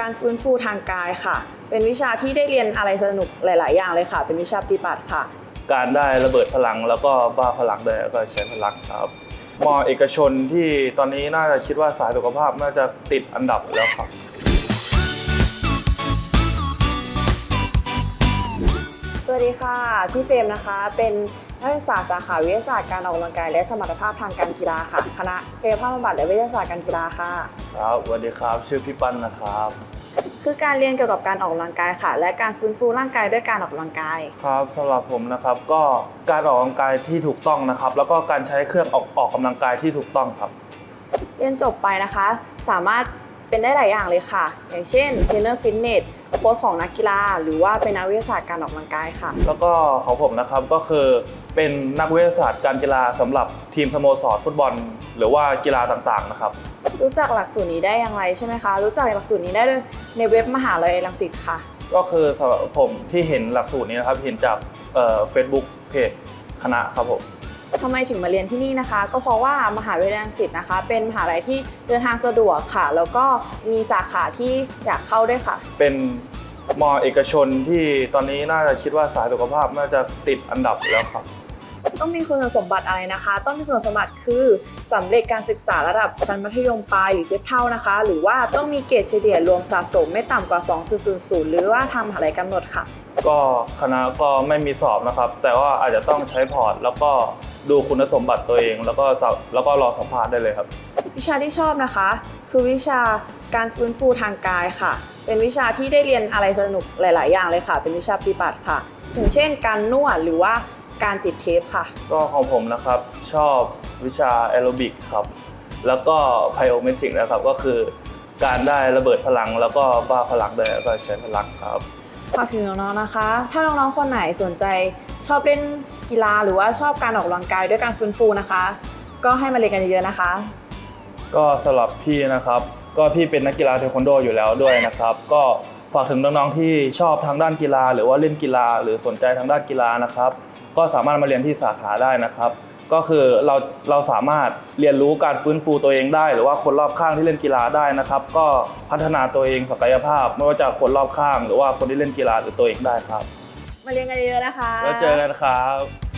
การฟื้นฟูทางกายค่ะ เป็นวิชาที่ได้เรียนอะไรสนุกหลาย ๆ อย่างเลยค่ะ เป็นวิชาปฏิบัติค่ะ การได้ระเบิดพลังแล้วก็บ้าพลังได้แล้วก็ใช้พลังครับมอเอกชนที่ตอนนี้น่าจะคิดว่าสายสุขภาพน่าจะติดอันดับแล้วครับ ดีค่ะ พี่เฟรมนะคะ เป็นนักศึกษาสาขาวิทยาศาสตร์การออกกำลังกายและสมรรถภาพทางการกีฬาค่ะ คณะกายภาพบำบัดและวิทยาศาสตร์การกีฬาค่ะ ครับสวัสดีครับ ชื่อพี่ปั้นนะครับ คือการเรียนเกี่ยวกับการออกกำลังกายค่ะ และการฟื้นฟูร่างกายด้วยการออกกำลังกาย ครับสำหรับผมนะครับก็การออกกำลังกายที่ถูกต้องนะครับ แล้วก็การใช้เครื่องออกออกกำลังกายที่ถูกต้องครับ เรียนจบไปนะคะ สามารถ เป็นได้หลายอย่างเลยค่ะ อย่างเช่นเทรนเนอร์ฟิตเนสโค้ชของนักกีฬา หรือว่าเป็นนักวิทยาศาสตร์การออกกำลังกายค่ะ แล้วก็ของผมนะครับก็คือเป็นนักวิทยาศาสตร์การกีฬาสำหรับทีมสโมสรฟุตบอล หรือว่ากีฬาต่างๆนะครับ รู้จักหลักสูตรนี้ได้อย่างไรใช่ไหมคะ รู้จักหลักสูตรนี้ได้ด้วยในเว็บมหาลัยรังสิตค่ะ ก็คือสำหรับผมที่เห็นหลักสูตรนี้นะครับเห็นจากเฟซบุ๊กเพจคณะครับผม ทำไมถึงมาเรียนที่นี่นะคะ ก็เพราะว่ามหาวิทยาลัยรังสิตนะคะ เป็นมหาลัยที่เดินทางสะดวกค่ะ แล้วก็มีสาขาที่อยากเข้าด้วยค่ะ เป็นมอเอกชนที่ตอนนี้น่าจะคิดว่าสายสุขภาพน่าจะติดอันดับแล้วครับ ต้องมีคุณสมบัติอะไรนะคะ ต้องมีคุณสมบัติคือสำเร็จการศึกษาระดับชั้นมัธยมปลายหรือเทียบเท่านะคะ หรือว่าต้องมีเกรดเฉลี่ยรวมสะสมไม่ต่ำกว่า 2.00 หรือว่าทางมหาลัยกำหนดค่ะ ก็คณะก็ไม่มีสอบนะครับ แต่ว่าอาจจะต้องใช้พอร์ตแล้วก็ ดูคุณสมบัติตัวเอง แล้วก็สอบแล้วก็รอสัมภาษณ์ได้เลยครับ วิชาที่ชอบนะคะ คือวิชาการฟื้นฟูทางกายค่ะ เป็นวิชาที่ได้เรียนอะไรสนุกหลาย ๆ อย่างเลยค่ะ เป็นวิชาปฏิบัติค่ะอย่างเช่น การนวดหรือว่าการติดเทปค่ะ ก็ของผมนะครับชอบวิชาแอโรบิกครับ แล้วก็ไพโอเมตริกนะครับก็คือการได้ระเบิดพลังแล้วก็บ้าพลังด้วยแล้วก็ใช้พลังครับ ฝากถึงน้องๆนะคะ ถ้าน้องๆคนไหนสนใจชอบเล่น กีฬาหรือว่าชอบการออกกำลังกายด้วยการฟื้นฟูนะคะ ก็ให้มาเรียนกันเยอะๆนะคะ ก็สำหรับพี่นะครับ ก็พี่เป็นนักกีฬาเทควันโดอยู่แล้วด้วยนะครับ ก็ฝากถึงน้องๆที่ชอบทางด้านกีฬา หรือว่าเล่นกีฬา หรือสนใจทางด้านกีฬานะครับ ก็สามารถมาเรียนที่สาขาได้นะครับ ก็คือเราเราสามารถเรียนรู้การฟื้นฟูตัวเองได้ หรือว่าคนรอบข้างที่เล่นกีฬาได้นะครับ ก็พัฒนาตัวเองศักยภาพ ไม่ว่าจะคนรอบข้าง หรือว่าคนที่เล่นกีฬาหรือตัวเองได้ครับ มาเรียนกันเยอะๆนะคะ แล้วเจอกันครับ